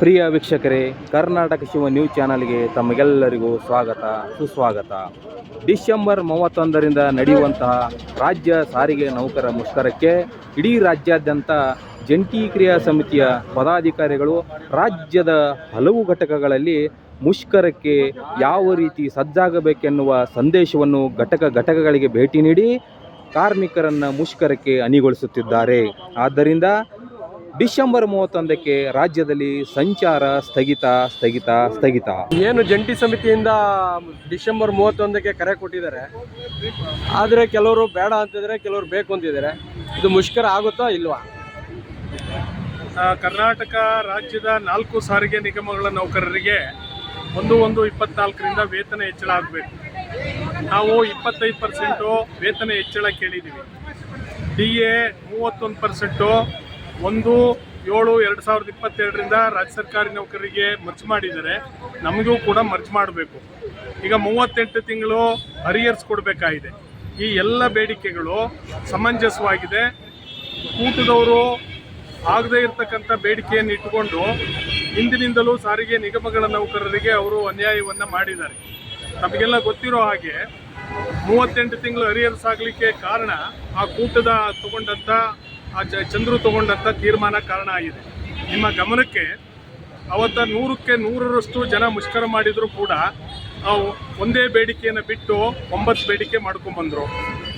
ಪ್ರಿಯ ವೀಕ್ಷಕರೇ, ಕರ್ನಾಟಕ ಶಿವ ನ್ಯೂಸ್ ಚಾನಲ್ಗೆ ತಮಗೆಲ್ಲರಿಗೂ ಸ್ವಾಗತ, ಸುಸ್ವಾಗತ. ಡಿಸೆಂಬರ್ ಮೂವತ್ತೊಂದರಿಂದ ನಡೆಯುವಂತಹ ರಾಜ್ಯ ಸಾರಿಗೆ ನೌಕರ ಮುಷ್ಕರಕ್ಕೆ ಇಡೀ ರಾಜ್ಯಾದ್ಯಂತ ಜಂಟಿ ಕ್ರಿಯಾ ಸಮಿತಿಯ ಪದಾಧಿಕಾರಿಗಳು ರಾಜ್ಯದ ಹಲವು ಘಟಕಗಳಲ್ಲಿ ಮುಷ್ಕರಕ್ಕೆ ಯಾವ ರೀತಿ ಸಜ್ಜಾಗಬೇಕೆನ್ನುವ ಸಂದೇಶವನ್ನು ಘಟಕ ಘಟಕಗಳಿಗೆ ಭೇಟಿ ನೀಡಿ ಕಾರ್ಮಿಕರನ್ನು ಮುಷ್ಕರಕ್ಕೆ ಅಣಿಗೊಳಿಸುತ್ತಿದ್ದಾರೆ ಆದ್ದರಿಂದ ಡಿಸೆಂಬರ್ ಮೂವತ್ತೊಂದಕ್ಕೆ ರಾಜ್ಯದಲ್ಲಿ ಸಂಚಾರ ಸ್ಥಗಿತ ಸ್ಥಗಿತ ಸ್ಥಗಿತ. ಏನು ಜಂಟಿ ಸಮಿತಿಯಿಂದ ಡಿಸೆಂಬರ್ ಮೂವತ್ತೊಂದಕ್ಕೆ ಕರೆ ಕೊಟ್ಟಿದ್ದಾರೆ. ಆದರೆ ಕೆಲವರು ಬೇಡ ಅಂತಿದ್ದಾರೆ ಕೆಲವರು ಬೇಕು ಅಂತಿದ್ದಾರೆ. ಇದು ಮುಷ್ಕರ ಆಗುತ್ತಾ ಇಲ್ವಾ? ಕರ್ನಾಟಕ ರಾಜ್ಯದ ನಾಲ್ಕು ಸಾರಿಗೆ ನಿಗಮಗಳ ನೌಕರರಿಗೆ ಒಂದು ಒಂದು ಇಪ್ಪತ್ನಾಲ್ಕರಿಂದ ವೇತನ ಹೆಚ್ಚಳ ಆಗಬೇಕು. ನಾವು ಇಪ್ಪತ್ತೈದು ಪರ್ಸೆಂಟು ವೇತನ ಹೆಚ್ಚಳ ಕೇಳಿದ್ದೀವಿ. ಡಿ ಎ ಮೂವತ್ತೊಂದು ಪರ್ಸೆಂಟು ಒಂದು, ಏಳು, ಎರಡು ಸಾವಿರದ ಇಪ್ಪತ್ತೆರಡರಿಂದ ರಾಜ್ಯ ಸರ್ಕಾರಿ ನೌಕರರಿಗೆ ಮರ್ಜ್ ಮಾಡಿದರೆ ನಮಗೂ ಕೂಡ ಮರ್ಜ್ ಮಾಡಬೇಕು. ಈಗ ಮೂವತ್ತೆಂಟು ತಿಂಗಳು ಅರಿಯರ್ಸ್ ಕೊಡಬೇಕಾಗಿದೆ. ಈ ಎಲ್ಲ ಬೇಡಿಕೆಗಳು ಸಮಂಜಸವಾಗಿದೆ. ಕೂಟದವರು ಆಗದೇ ಇರತಕ್ಕಂಥ ಬೇಡಿಕೆಯನ್ನು ಇಟ್ಟುಕೊಂಡು ಹಿಂದಿನಿಂದಲೂ ಸಾರಿಗೆ ನಿಗಮಗಳ ನೌಕರರಿಗೆ ಅವರು ಅನ್ಯಾಯವನ್ನು ಮಾಡಿದ್ದಾರೆ. ನಮಗೆಲ್ಲ ಗೊತ್ತಿರೋ ಹಾಗೆ ಮೂವತ್ತೆಂಟು ತಿಂಗಳು ಅರಿಯರ್ಸ್ ಆಗಲಿಕ್ಕೆ ಕಾರಣ ಆ ಕೂಟದ ತಗೊಂಡಂಥ ಆ ಚಂದ್ರು ತಗೊಂಡಂಥ ತೀರ್ಮಾನ ಕಾರಣ ಆಗಿದೆ. ನಿಮ್ಮ ಗಮನಕ್ಕೆ ಅವತ್ತ ನೂರಕ್ಕೆ ನೂರರಷ್ಟು ಜನ ಮುಷ್ಕರ ಮಾಡಿದರೂ ಕೂಡ ಅವು ಒಂದೇ ಬೇಡಿಕೆಯನ್ನು ಬಿಟ್ಟು ಒಂಬತ್ತು ಬೇಡಿಕೆ ಮಾಡ್ಕೊಂಡ್ಬಂದರು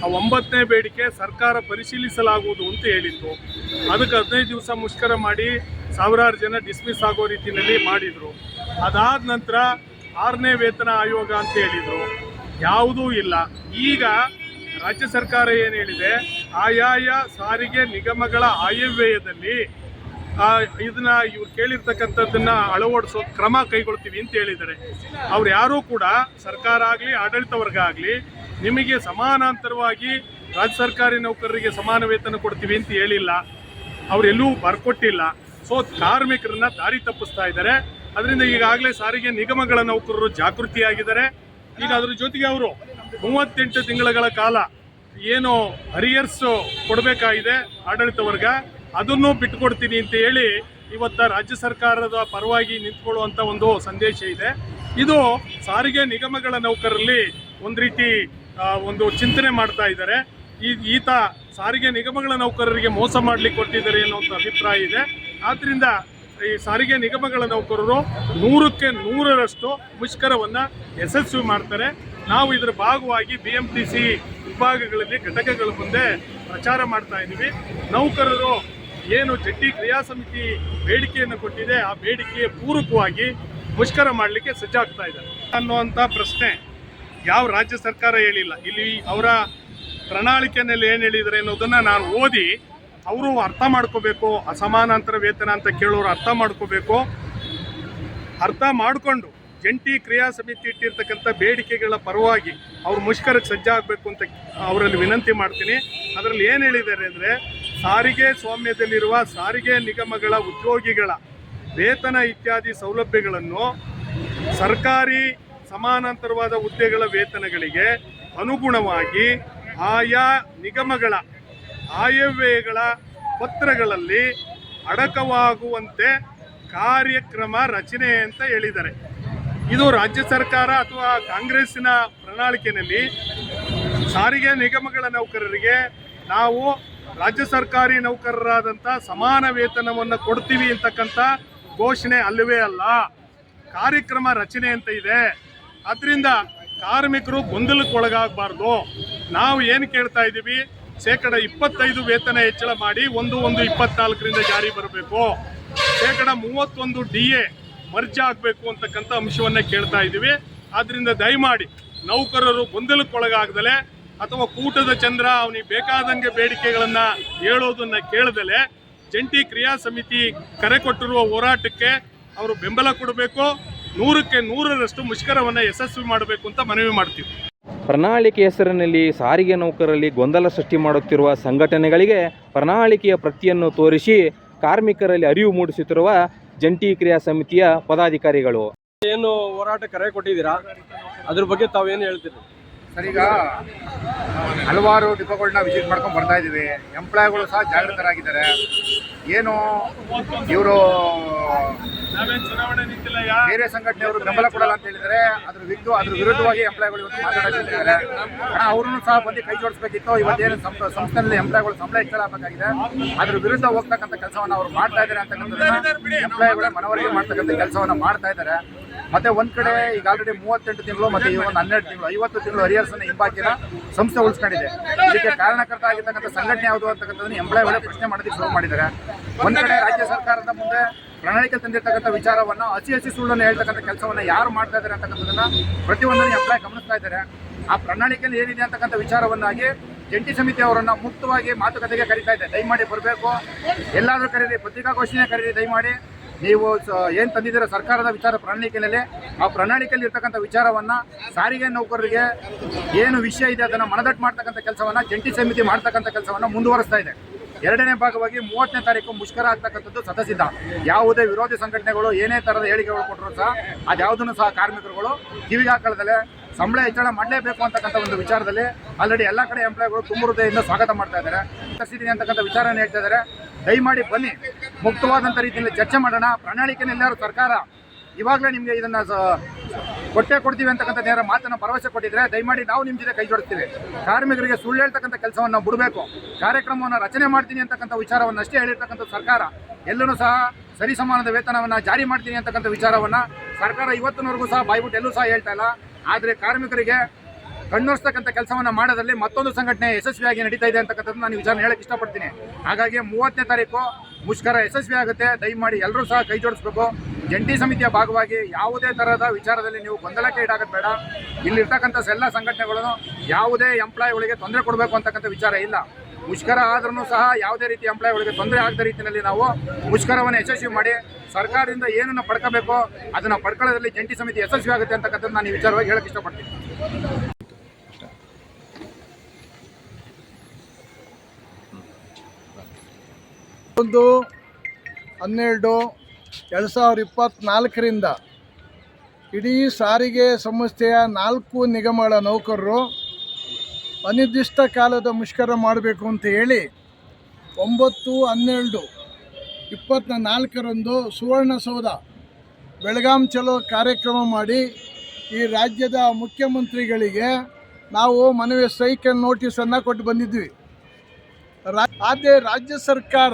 ಆ ಒಂಬತ್ತನೇ ಬೇಡಿಕೆ ಸರ್ಕಾರ ಪರಿಶೀಲಿಸಲಾಗುವುದು ಅಂತ ಹೇಳಿತ್ತು. ಅದಕ್ಕೆ ಹದಿನೈದು ದಿವಸ ಮುಷ್ಕರ ಮಾಡಿ ಸಾವಿರಾರು ಜನ ಡಿಸ್ಮಿಸ್ ಆಗೋ ರೀತಿಯಲ್ಲಿ ಮಾಡಿದರು. ಅದಾದ ನಂತರ ಆರನೇ ವೇತನ ಆಯೋಗ ಅಂತ ಹೇಳಿದರು. ಯಾವುದೂ ಇಲ್ಲ. ಈಗ ರಾಜ್ಯ ಸರ್ಕಾರ ಏನು ಹೇಳಿದೆ? ಆಯಾಯ ಸಾರಿಗೆ ನಿಗಮಗಳ ಆಯವ್ಯಯದಲ್ಲಿ ಇದನ್ನ ಇವ್ರು ಕೇಳಿರ್ತಕ್ಕಂಥದ್ದನ್ನ ಅಳವಡಿಸೋ ಕ್ರಮ ಕೈಗೊಳ್ತೀವಿ ಅಂತ ಹೇಳಿದ್ದಾರೆ. ಅವ್ರು ಯಾರೂ ಕೂಡ ಸರ್ಕಾರ ಆಗಲಿ, ಆಡಳಿತ ವರ್ಗ ಆಗಲಿ, ನಿಮಗೆ ಸಮಾನಾಂತರವಾಗಿ ರಾಜ್ಯ ಸರ್ಕಾರಿ ನೌಕರರಿಗೆ ಸಮಾನ ವೇತನ ಕೊಡ್ತೀವಿ ಅಂತ ಹೇಳಿಲ್ಲ. ಅವರೆಲ್ಲೂ ಬರ್ಕೊಟ್ಟಿಲ್ಲ. ಸೊ ಕಾರ್ಮಿಕರನ್ನ ದಾರಿ ತಪ್ಪಿಸ್ತಾ ಇದ್ದಾರೆ. ಅದರಿಂದ ಈಗಾಗಲೇ ಸಾರಿಗೆ ನಿಗಮಗಳ ನೌಕರರು ಜಾಗೃತಿಯಾಗಿದ್ದಾರೆ. ಈಗ ಅದ್ರ ಜೊತೆಗೆ ಅವರು ಮೂವತ್ತೆಂಟು ತಿಂಗಳ ಕಾಲ ಏನು ಅರಿಯರ್ಸ್ ಕೊಡಬೇಕಾಗಿದೆ ಆಡಳಿತ ವರ್ಗ ಅದನ್ನು ಬಿಟ್ಟುಕೊಡ್ತೀನಿ ಅಂತ ಹೇಳಿ ಇವತ್ತ ರಾಜ್ಯ ಸರ್ಕಾರದ ಪರವಾಗಿ ನಿಂತ್ಕೊಳ್ಳುವಂಥ ಒಂದು ಸಂದೇಶ ಇದೆ. ಇದು ಸಾರಿಗೆ ನಿಗಮಗಳ ನೌಕರರಲ್ಲಿ ಒಂದು ರೀತಿ ಒಂದು ಚಿಂತನೆ ಮಾಡ್ತಾ ಇದ್ದಾರೆ. ಈ, ಈತ ಸಾರಿಗೆ ನಿಗಮಗಳ ನೌಕರರಿಗೆ ಮೋಸ ಮಾಡ್ಲಿಕ್ಕೆ ಕೊಟ್ಟಿದ್ದಾರೆ ಅನ್ನೋ ಅಭಿಪ್ರಾಯ ಇದೆ. ಆದ್ದರಿಂದ ಈ ಸಾರಿಗೆ ನಿಗಮಗಳ ನೌಕರರು ನೂರಕ್ಕೆ ನೂರರಷ್ಟು ಮುಷ್ಕರವನ್ನು ಯಶಸ್ವಿ ಮಾಡ್ತಾರೆ. ನಾವು ಇದರ ಭಾಗವಾಗಿ ಬಿ ಎಂ ಟಿ ಸಿ ವಿಭಾಗಗಳಲ್ಲಿ ಘಟಕಗಳ ಮುಂದೆ ಪ್ರಚಾರ ಮಾಡ್ತಾ ಇದ್ದೀವಿ. ನೌಕರರು ಏನು ಜಂಟಿ ಕ್ರಿಯಾ ಸಮಿತಿ ಬೇಡಿಕೆಯನ್ನು ಕೊಟ್ಟಿದೆ, ಆ ಬೇಡಿಕೆಯ ಪೂರಕವಾಗಿ ಮುಷ್ಕರ ಮಾಡಲಿಕ್ಕೆ ಸಜ್ಜಾಗ್ತಾ ಇದ್ದಾರೆ. ಅನ್ನುವಂಥ ಪ್ರಶ್ನೆ ಯಾವ ರಾಜ್ಯ ಸರ್ಕಾರ ಹೇಳಿಲ್ಲ. ಇಲ್ಲಿ ಅವರ ಪ್ರಣಾಳಿಕೆಯಲ್ಲಿ ಏನು ಹೇಳಿದರೆ ಅನ್ನೋದನ್ನು ನಾನು ಓದಿ ಅವರು ಅರ್ಥ ಮಾಡ್ಕೋಬೇಕು, ಅಸಮಾನಾಂತರ ವೇತನ ಅಂತ ಕೇಳೋರು ಅರ್ಥ ಮಾಡ್ಕೋಬೇಕು. ಅರ್ಥ ಮಾಡಿಕೊಂಡು ಜಂಟಿ ಕ್ರಿಯಾ ಸಮಿತಿ ಇಟ್ಟಿರ್ತಕ್ಕಂಥ ಬೇಡಿಕೆಗಳ ಪರವಾಗಿ ಅವರು ಮುಷ್ಕರಕ್ಕೆ ಸಜ್ಜಾಗಬೇಕು ಅಂತ ಅವರಲ್ಲಿ ವಿನಂತಿ ಮಾಡ್ತೀನಿ. ಅದರಲ್ಲಿ ಏನು ಹೇಳಿದ್ದಾರೆ ಅಂದರೆ, ಸಾರಿಗೆ ಸ್ವಾಮ್ಯದಲ್ಲಿರುವ ಸಾರಿಗೆ ನಿಗಮಗಳ ಉದ್ಯೋಗಿಗಳ ವೇತನ ಇತ್ಯಾದಿ ಸೌಲಭ್ಯಗಳನ್ನು ಸರ್ಕಾರಿ ಸಮಾನಾಂತರವಾದ ಹುದ್ದೆಗಳ ವೇತನಗಳಿಗೆ ಅನುಗುಣವಾಗಿ ಆಯಾ ನಿಗಮಗಳ ಆಯವ್ಯಯಗಳ ಪತ್ರಗಳಲ್ಲಿ ಅಡಕವಾಗುವಂತೆ ಕಾರ್ಯಕ್ರಮ ರಚನೆ ಅಂತ ಹೇಳಿದ್ದಾರೆ. ಇದು ರಾಜ್ಯ ಸರ್ಕಾರ ಅಥವಾ ಕಾಂಗ್ರೆಸ್ಸಿನ ಪ್ರಣಾಳಿಕೆಯಲ್ಲಿ ಸಾರಿಗೆ ನಿಗಮಗಳ ನೌಕರರಿಗೆ ನಾವು ರಾಜ್ಯ ಸರ್ಕಾರಿ ನೌಕರರಾದಂಥ ಸಮಾನ ವೇತನವನ್ನು ಕೊಡ್ತೀವಿ ಅಂತಕ್ಕಂಥ ಘೋಷಣೆ ಅಲ್ಲವೇ ಅಲ್ಲ. ಕಾರ್ಯಕ್ರಮ ರಚನೆ ಅಂತ ಇದೆ. ಅದರಿಂದ ಕಾರ್ಮಿಕರು ಗೊಂದಲಕ್ಕೊಳಗಾಗಬಾರ್ದು. ನಾವು ಏನು ಕೇಳ್ತಾ ಇದ್ದೀವಿ? ಶೇಕಡ ಇಪ್ಪತ್ತೈದು ವೇತನ ಹೆಚ್ಚಳ ಮಾಡಿ ಒಂದು ಒಂದು ಇಪ್ಪತ್ನಾಲ್ಕರಿಂದ ಜಾರಿ ಬರಬೇಕು. ಶೇಕಡ ಮೂವತ್ತೊಂದು ಡಿ ಎ ಮರ್ಜ್ ಆಗಬೇಕು ಅಂತಕ್ಕಂಥ ಅಂಶವನ್ನೇ ಕೇಳ್ತಾ ಇದ್ದೀವಿ. ಆದ್ದರಿಂದ ದಯಮಾಡಿ ನೌಕರರು ಗೊಂದಲಕ್ಕೊಳಗಾಗದಲೆ ಅಥವಾ ಕೂಟದ ಚಂದ್ರ ಅವನಿಗೆ ಬೇಕಾದಂಗೆ ಬೇಡಿಕೆಗಳನ್ನು ಹೇಳೋದನ್ನು ಕೇಳದಲೆ ಜಂಟಿ ಕ್ರಿಯಾ ಸಮಿತಿ ಕರೆ ಕೊಟ್ಟಿರುವ ಹೋರಾಟಕ್ಕೆ ಅವರು ಬೆಂಬಲ ಕೊಡಬೇಕು. ನೂರಕ್ಕೆ ನೂರರಷ್ಟು ಮುಷ್ಕರವನ್ನು ಯಶಸ್ವಿ ಮಾಡಬೇಕು ಅಂತ ಮನವಿ ಮಾಡ್ತೀವಿ. ಪ್ರಣಾಳಿಕೆ ಹೆಸರಿನಲ್ಲಿ ಸಾರಿಗೆ ನೌಕರರಲ್ಲಿ ಗೊಂದಲ ಸೃಷ್ಟಿ ಮಾಡುತ್ತಿರುವ ಸಂಘಟನೆಗಳಿಗೆ ಪ್ರಣಾಳಿಕೆಯ ಪ್ರತಿಯನ್ನು ತೋರಿಸಿ ಕಾರ್ಮಿಕರಲ್ಲಿ ಅರಿವು ಮೂಡಿಸುತ್ತಿರುವ ಜಂಟಿ ಕ್ರಿಯಾ ಸಮಿತಿಯ ಪದಾಧಿಕಾರಿಗಳು. ಏನು ಹೋರಾಟ ಕರೆ ಕೊಟ್ಟಿದ್ದೀರಾ? ಅದ್ರ ಬಗ್ಗೆ ತಾವೇನು ಹೇಳ್ತೀರಿ ಸರ್ ಈಗ ಹಲವಾರು ಡಿಪೋಗಳನ್ನ ವಿಸಿಟ್ ಮಾಡ್ಕೊಂಡು ಬರ್ತಾ ಇದ್ದೀವಿ. ಎಂಪ್ಲಾಯ್ಗಳು ಸಹ ಜಾಗೃತರಾಗಿದ್ದಾರೆ. ಏನು, ಇವರು ಬೇರೆ ಸಂಘಟನೆಯವರು ಬೆಂಬಲ ಕೊಡಲ್ಲ ಅಂತ ಹೇಳಿದರೆ ಅದ್ರ ವಿರುದ್ಧ, ಅದ್ರ ವಿರುದ್ಧವಾಗಿ ಎಂಪ್ಲಾಯ್ಗಳು ಇವತ್ತು ಮಾತಾಡೋದಿದ್ದಾರೆ ಅವ್ರನ್ನೂ ಸಹ ಬಂದು ಕೈ ಜೋಡಿಸ್ಬೇಕಿತ್ತು. ಇವತ್ತೇನು ಸಂಸ್ಥೆಯಲ್ಲಿ ಎಂಪ್ಲಾಯ್ಗಳು ಸಂಬಳ ಹೆಚ್ಚಳ ಆಗಬೇಕಾಗಿದೆ. ಅದ್ರ ವಿರುದ್ಧ ಹೋಗ್ತಕ್ಕಂಥ ಕೆಲಸವನ್ನು ಅವರು ಮಾಡ್ತಾ ಇದ್ದಾರೆ ಅಂತಕ್ಕಂಥದ್ದನ್ನ ಎಂಪ್ಲಾಯ್ಗಳ ಮನವರಿಕೆ ಮಾಡ್ತಕ್ಕಂಥ ಕೆಲಸವನ್ನು ಮಾಡ್ತಾ ಇದ್ದಾರೆ. ಮತ್ತೆ ಒಂದ್ ಕಡೆ ಈಗ ಆಲ್ರೆಡಿ ಮೂವತ್ತೆಂಟು ತಿಂಗಳು ಮತ್ತೆ ಈ ಒಂದು ಹನ್ನೆರಡು ತಿಂಗಳು, ಐವತ್ತು ತಿಂಗಳು ಹರಿಹರ್ಸನ್ನು ಹಿಂಬಾಕಿನ ಸಂಸ್ಥೆ ಉಳಿಸ್ಕೊಂಡಿದೆ. ಇದಕ್ಕೆ ಕಾರಣಕರ್ತ ಆಗಿರ್ತಕ್ಕಂಥ ಸಂಘಟನೆ ಯಾವುದು ಅಂತಕ್ಕಂಥದ್ದು ಎಂಪ್ಲಾಯ್ ಒಳ್ಳೆ ಪ್ರಶ್ನೆ ಮಾಡೋದಕ್ಕೆ ಶುರು ಮಾಡಿದ್ದಾರೆ. ಒಂದ್ ಕಡೆ ರಾಜ್ಯ ಸರ್ಕಾರದ ಮುಂದೆ ಪ್ರಣಾಳಿಕೆ ತಂದಿರ್ತಕ್ಕಂಥ ವಿಚಾರವನ್ನ ಹಸಿ ಹಸಿ ಸುಳ್ಳನ್ನು ಹೇಳ್ತಕ್ಕಂಥ ಕೆಲಸವನ್ನ ಯಾರು ಮಾಡ್ತಾ ಇದ್ದಾರೆ ಅಂತಕ್ಕಂಥದ್ದನ್ನ ಪ್ರತಿಯೊಂದನ್ನು ಎಂಪ್ಲಾಯ್ ಗಮನಿಸ್ತಾ ಇದ್ದಾರೆ. ಆ ಪ್ರಣಾಳಿಕೆಯಲ್ಲಿ ಏನಿದೆ ಅಂತಕ್ಕಂಥ ವಿಚಾರವನ್ನಾಗಿ ಜಂಟಿ ಸಮಿತಿ ಅವರನ್ನ ಮುಕ್ತವಾಗಿ ಮಾತುಕತೆಗೆ ಕರೀತಾ ಇದೆ. ದಯಮಾಡಿ ಬರಬೇಕು. ಎಲ್ಲಾದರೂ ಕರೀರಿ ಪತ್ರಿಕಾಗೋಷ್ಠಿನೇ ಕರೀರಿ, ದಯಮಾಡಿ. ನೀವು ಏನು ತಂದಿದ್ದೀರ ಸರ್ಕಾರದ ವಿಚಾರ ಪ್ರಣಾಳಿಕೆಯಲ್ಲಿ? ಆ ಪ್ರಣಾಳಿಕೆಯಲ್ಲಿ ಇರ್ತಕ್ಕಂಥ ವಿಚಾರವನ್ನ ಸಾರಿಗೆ ನೌಕರರಿಗೆ ಏನು ವಿಷಯ ಇದೆ ಅದನ್ನ ಮನದಟ್ಟು ಮಾಡ್ತಕ್ಕಂಥ ಕೆಲಸವನ್ನ, ಜಂಟಿ ಸಮಿತಿ ಮಾಡ್ತಕ್ಕಂಥ ಕೆಲಸವನ್ನ ಮುಂದುವರಿಸ್ತಾ ಇದೆ. ಎರಡನೇ ಭಾಗವಾಗಿ ಮೂವತ್ತನೇ ತಾರೀಕು ಮುಷ್ಕರ ಆಗ್ತಕ್ಕಂಥದ್ದು ಸದಸಿದ್ಧ ಯಾವುದೇ ವಿರೋಧಿ ಸಂಘಟನೆಗಳು ಏನೇ ಥರದ ಹೇಳಿಕೆಗಳು ಕೊಟ್ಟರು ಸಹ ಅದ್ಯಾವುದನ್ನು ಸಹ ಕಾರ್ಮಿಕರುಗಳು ಕಿವಿಗಾಕಳದಲ್ಲೇ ಸಂಬಳ ಹೆಚ್ಚಳ ಮಾಡಲೇಬೇಕು ಅಂತಕ್ಕಂಥ ಒಂದು ವಿಚಾರದಲ್ಲಿ ಆಲ್ರೆಡಿ ಎಲ್ಲ ಕಡೆ ಎಂಪ್ಲಾಯ್ಗಳು ತುಂಬ ಹೃದಯದಿಂದ ಸ್ವಾಗತ ಮಾಡ್ತಾ ಇದ್ದಾರೆ. ತರಿಸಿದ್ದೀನಿ ಅಂತಕ್ಕಂಥ ವಿಚಾರನ ಹೇಳ್ತಾ ಇದ್ದಾರೆ. ದಯಮಾಡಿ ಬನ್ನಿ. ಮುಕ್ತವಾದಂಥ ರೀತಿಯಲ್ಲಿ ಚರ್ಚೆ ಮಾಡೋಣ. ಪ್ರಣಾಳಿಕೆನ ಎಲ್ಲರೂ ಸರ್ಕಾರ ಇವಾಗಲೇ ನಿಮಗೆ ಇದನ್ನು ಕೊಟ್ಟೆ ಕೊಡ್ತೀವಿ ಅಂತಕ್ಕಂಥ ನೇರ ಮಾತನ್ನು ಭರವಸೆ ಕೊಟ್ಟಿದ್ರೆ ದಯಮಾಡಿ ನಾವು ನಿಮ್ಮ ಜೊತೆ ಕೈ ಜೋಡಿಸ್ತೀವಿ. ಕಾರ್ಮಿಕರಿಗೆ ಸುಳ್ಳು ಹೇಳ್ತಕ್ಕಂಥ ಕೆಲಸವನ್ನು ಬಿಡಬೇಕು. ಕಾರ್ಯಕ್ರಮವನ್ನು ರಚನೆ ಮಾಡ್ತೀನಿ ಅಂತಕ್ಕಂಥ ವಿಚಾರವನ್ನ ಅಷ್ಟೇ ಹೇಳಿರ್ತಕ್ಕಂಥ ಸರ್ಕಾರ ಎಲ್ಲರೂ ಸಹ ಸರಿ ಸಮಾನದ ವೇತನವನ್ನ ಜಾರಿ ಮಾಡ್ತೀನಿ ಅಂತಕ್ಕಂಥ ವಿಚಾರವನ್ನು ಸರ್ಕಾರ ಇವತ್ತಿನವರೆಗೂ ಸಹ ಬಾಯ್ಬಿಟ್ಟು ಎಲ್ಲೂ ಸಹ ಹೇಳ್ತಾ ಇಲ್ಲ. ಆದರೆ ಕಾರ್ಮಿಕರಿಗೆ ಕಣ್ಣೊರೆಸ್ತಕ್ಕಂಥ ಕೆಲಸವನ್ನು ಮಾಡೋದ್ರಲ್ಲಿ ಮತ್ತೊಂದು ಸಂಘಟನೆ ಯಶಸ್ವಿಯಾಗಿ ನಡೀತಾ ಇದೆ ಅಂತಕ್ಕಂಥದ್ದು ನಾನು ವಿಚಾರ ಹೇಳಕ್ಕೆ ಇಷ್ಟಪಡ್ತೀನಿ. ಹಾಗಾಗಿ ಮೂವತ್ತನೇ ತಾರೀಕು ಮುಷ್ಕರ ಯಶಸ್ವಿ ಆಗುತ್ತೆ. ದಯಮಾಡಿ ಎಲ್ಲರೂ ಸಹ ಕೈ ಜೋಡಿಸ್ಬೇಕು. ಜಂಟಿ ಸಮಿತಿಯ ಭಾಗವಾಗಿ ಯಾವುದೇ ತರಹದ ವಿಚಾರದಲ್ಲಿ ನೀವು ಗೊಂದಲಕ್ಕೆ ಈಡಾಗೋದು ಬೇಡ. ಇಲ್ಲಿರ್ತಕ್ಕಂಥ ಎಲ್ಲ ಸಂಘಟನೆಗಳನ್ನು ಯಾವುದೇ ಎಂಪ್ಲಾಯ್ಗಳಿಗೆ ತೊಂದರೆ ಕೊಡಬೇಕು ಅಂತಕ್ಕಂಥ ವಿಚಾರ ಇಲ್ಲ. ಮುಷ್ಕರ ಆದ್ರೂ ಸಹ ಯಾವುದೇ ರೀತಿ ಎಂಪ್ಲಾಯ್ಗಳಿಗೆ ತೊಂದರೆ ಆಗದ ರೀತಿಯಲ್ಲಿ ನಾವು ಮುಷ್ಕರವನ್ನು ಯಶಸ್ವಿ ಮಾಡಿ ಸರ್ಕಾರದಿಂದ ಏನನ್ನು ಪಡ್ಕೋಬೇಕು, ಅದನ್ನು ಪಡ್ಕೊಳ್ಳೋದ್ರಲ್ಲಿ ಜಂಟಿ ಸಮಿತಿ ಯಶಸ್ವಿ ಆಗುತ್ತೆ ಅಂತಕ್ಕಂಥದ್ದು ನಾನು ಈ ವಿಚಾರವಾಗಿ ಹೇಳಕ್ಕೆ ಇಷ್ಟಪಡ್ತೀನಿ. ಒಂದು ಹನ್ನೆರಡು ಎರಡು ಸಾವಿರದ ಇಪ್ಪತ್ತ್ನಾಲ್ಕರಿಂದ ಇಡೀ ಸಾರಿಗೆ ಸಂಸ್ಥೆಯ ನಾಲ್ಕು ನಿಗಮಗಳ ನೌಕರರು ಅನಿರ್ದಿಷ್ಟ ಕಾಲದ ಮುಷ್ಕರ ಮಾಡಬೇಕು ಅಂತ ಹೇಳಿ ಒಂಬತ್ತು, ಹನ್ನೆರಡು, ಇಪ್ಪತ್ತ ನಾಲ್ಕರಂದು ಸುವರ್ಣಸೌಧ ಬೆಳಗಾಂ ಚಲೋ ಕಾರ್ಯಕ್ರಮ ಮಾಡಿ ಈ ರಾಜ್ಯದ ಮುಖ್ಯಮಂತ್ರಿಗಳಿಗೆ ನಾವು ಮನವಿ ಸೈಕಲ್ ನೋಟಿಸನ್ನು ಕೊಟ್ಟು ಬಂದಿದ್ವಿ. ರಾ- ಆದರೆ ರಾಜ್ಯ ಸರ್ಕಾರ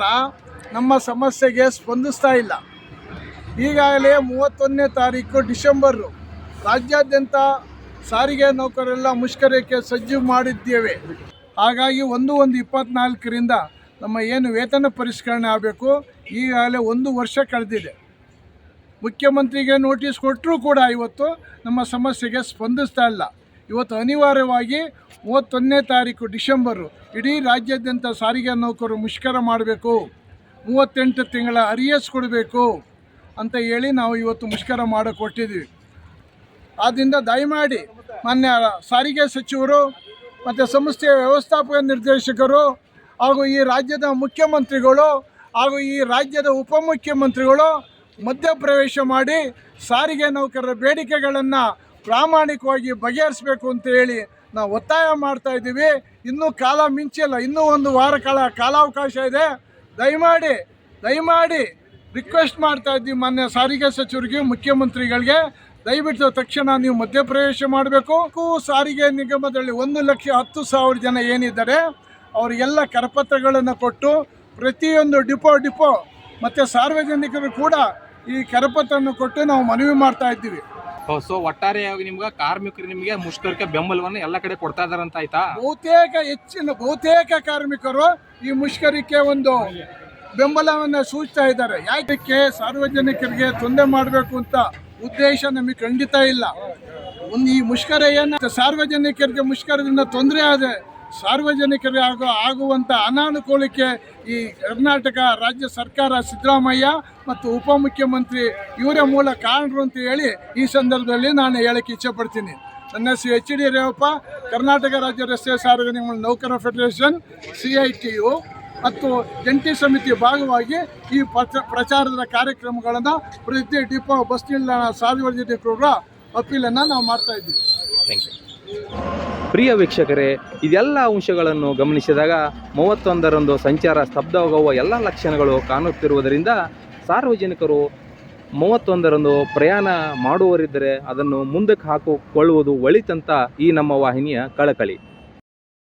ನಮ್ಮ ಸಮಸ್ಯೆಗೆ ಸ್ಪಂದಿಸ್ತಾ ಇಲ್ಲ. ಈಗಾಗಲೇ ಮೂವತ್ತೊಂದನೇ ತಾರೀಕು ಡಿಸೆಂಬರು. ರಾಜ್ಯಾದ್ಯಂತ ಸಾರಿಗೆ ನೌಕರೆಲ್ಲ ಮುಷ್ಕರಕ್ಕೆ ಸಜ್ಜು ಮಾಡಿದ್ದೇವೆ. ಹಾಗಾಗಿ ಒಂದು ಒಂದು ಇಪ್ಪತ್ನಾಲ್ಕರಿಂದ ನಮ್ಮ ಏನು ವೇತನ ಪರಿಷ್ಕರಣೆ ಆಗಬೇಕು ಈಗಾಗಲೇ ಒಂದು ವರ್ಷ ಕಳೆದಿದೆ. ಮುಖ್ಯಮಂತ್ರಿಗೆ ನೋಟಿಸ್ ಕೊಟ್ಟರೂ ಕೂಡ ಇವತ್ತು ನಮ್ಮ ಸಮಸ್ಯೆಗೆ ಸ್ಪಂದಿಸ್ತಾ ಇಲ್ಲ. ಇವತ್ತು ಅನಿವಾರ್ಯವಾಗಿ ಮೂವತ್ತೊಂದನೇ ತಾರೀಕು ಡಿಸೆಂಬರು ಇಡೀ ರಾಜ್ಯಾದ್ಯಂತ ಸಾರಿಗೆ ನೌಕರರು ಮುಷ್ಕರ ಮಾಡಬೇಕು. ಮೂವತ್ತೆಂಟು ತಿಂಗಳ ಅರಿಯಸ್ ಕೊಡಬೇಕು ಅಂತ ಹೇಳಿ ನಾವು ಇವತ್ತು ಮುಷ್ಕರ ಮಾಡಕ್ಕೆ ಕೊಟ್ಟಿದ್ದೀವಿ ಆದ್ದರಿಂದ ದಯಮಾಡಿ ಮಾನ್ಯ ಸಾರಿಗೆ ಸಚಿವರು ಮತ್ತು ಸಂಸ್ಥೆಯ ವ್ಯವಸ್ಥಾಪಕ ನಿರ್ದೇಶಕರು ಹಾಗೂ ಈ ರಾಜ್ಯದ ಮುಖ್ಯಮಂತ್ರಿಗಳು ಹಾಗೂ ಈ ರಾಜ್ಯದ ಉಪಮುಖ್ಯಮಂತ್ರಿಗಳು ಮಧ್ಯಪ್ರವೇಶ ಮಾಡಿ ಸಾರಿಗೆ ನೌಕರರ ಬೇಡಿಕೆಗಳನ್ನು ಪ್ರಾಮಾಣಿಕವಾಗಿ ಬಗೆಹರಿಸಬೇಕು ಅಂತ ಹೇಳಿ ನಾವು ಒತ್ತಾಯ ಮಾಡ್ತಾ ಇದ್ದೀವಿ. ಇನ್ನೂ ಕಾಲ ಮಿಂಚಿಲ್ಲ. ಇನ್ನೂ ಒಂದು ವಾರ ಕಾಲ ಕಾಲಾವಕಾಶ ಇದೆ. ದಯಮಾಡಿ ದಯಮಾಡಿ ರಿಕ್ವೆಸ್ಟ್ ಮಾಡ್ತಾ ಇದ್ದೀವಿ ಮಾನ್ಯ ಸಾರಿಗೆ ಸಚಿವರಿಗೆ, ಮುಖ್ಯಮಂತ್ರಿಗಳಿಗೆ. ದಯವಿಟ್ಟು ತಕ್ಷಣ ನೀವು ಮಧ್ಯಪ್ರವೇಶ ಮಾಡಬೇಕು. ಸಾರಿಗೆ ನಿಗಮದಲ್ಲಿ ಒಂದು ಲಕ್ಷ ಹತ್ತು ಸಾವಿರ ಜನ ಏನಿದ್ದಾರೆ ಅವರಿಗೆಲ್ಲ ಕರಪತ್ರಗಳನ್ನು ಕೊಟ್ಟು ಪ್ರತಿಯೊಂದು ಡಿಪೋ ಡಿಪೋ ಮತ್ತು ಸಾರ್ವಜನಿಕರು ಕೂಡ ಈ ಕರಪತ್ರವನ್ನು ಕೊಟ್ಟು ನಾವು ಮನವಿ ಮಾಡ್ತಾ ಇದ್ದೀವಿ. ಸೊ ಒಟ್ಟಾರೆಯಾಗಿ ನಿಮ್ಗೆ ಕಾರ್ಮಿಕರು ನಿಮಗೆ ಮುಷ್ಕರಕ್ಕೆ ಬೆಂಬಲವನ್ನು ಎಲ್ಲ ಕಡೆ ಕೊಡ್ತಾ ಅಂತ ಆಯ್ತಾ? ಬಹುತೇಕ ಹೆಚ್ಚಿನ ಬಹುತೇಕ ಕಾರ್ಮಿಕರು ಈ ಮುಷ್ಕರಕ್ಕೆ ಒಂದು ಬೆಂಬಲವನ್ನು ಸೂಚಿಸ್ತಾ ಇದ್ದಾರೆ. ಯಾಕೆ? ಸಾರ್ವಜನಿಕರಿಗೆ ತೊಂದರೆ ಮಾಡಬೇಕು ಅಂತ ಉದ್ದೇಶ ನಮಗೆ ಖಂಡಿತ ಇಲ್ಲ. ಒಂದು ಈ ಮುಷ್ಕರ ಏನು ಸಾರ್ವಜನಿಕರಿಗೆ ಮುಷ್ಕರದಿಂದ ತೊಂದರೆ ಆದರೆ ಸಾರ್ವಜನಿಕರಿಗೆ ಆಗೋ ಆಗುವಂಥ ಅನಾನುಕೂಲಕ್ಕೆ ಈ ಕರ್ನಾಟಕ ರಾಜ್ಯ ಸರ್ಕಾರ ಸಿದ್ದರಾಮಯ್ಯ ಮತ್ತು ಉಪಮುಖ್ಯಮಂತ್ರಿ ಇವರೇ ಮೂಲ ಕಾರಣರು ಅಂತ ಹೇಳಿ ಈ ಸಂದರ್ಭದಲ್ಲಿ ನಾನು ಹೇಳಕ್ಕೆ ಇಚ್ಛೆಪಡ್ತೀನಿ ನನ್ನ C H D Revappa, Karnataka ರಾಜ್ಯ ರಸ್ತೆ ಸಾರ್ವಜನಿಕ ನೌಕರ federation C I T U ಮತ್ತು ಜಂಟಿ ಸಮಿತಿ ಭಾಗವಾಗಿ ಈ ಪ್ರಚ, ಪ್ರಚಾರದ ಕಾರ್ಯಕ್ರಮಗಳನ್ನು ಪ್ರತಿ ಡಿಪೋ ಬಸ್ ನಿಲ್ದಾಣ ಸಾರ್ವಜನಿಕ ಅಪೀಲನ್ನು ನಾವು ಮಾಡ್ತಾ ಇದ್ದೀವಿ. ಥ್ಯಾಂಕ್ ಯು ಪ್ರಿಯ ವೀಕ್ಷಕರೇ, ಇದೆಲ್ಲ ಅಂಶಗಳನ್ನು ಗಮನಿಸಿದಾಗ ಮೂವತ್ತೊಂದರಂದು ಸಂಚಾರ ಸ್ತಬ್ಧವಾಗುವ ಎಲ್ಲ ಲಕ್ಷಣಗಳು ಕಾಣುತ್ತಿರುವುದರಿಂದ ಸಾರ್ವಜನಿಕರು ಮೂವತ್ತೊಂದರಂದು ಪ್ರಯಾಣ ಮಾಡುವವರಿದ್ದರೆ ಅದನ್ನು ಮುಂದಕ್ಕೆ ಹಾಕಿಕೊಳ್ಳುವುದು ಒಳಿತಂತ ಈ ನಮ್ಮ ವಾಹಿನಿಯ ಕಳಕಳಿ.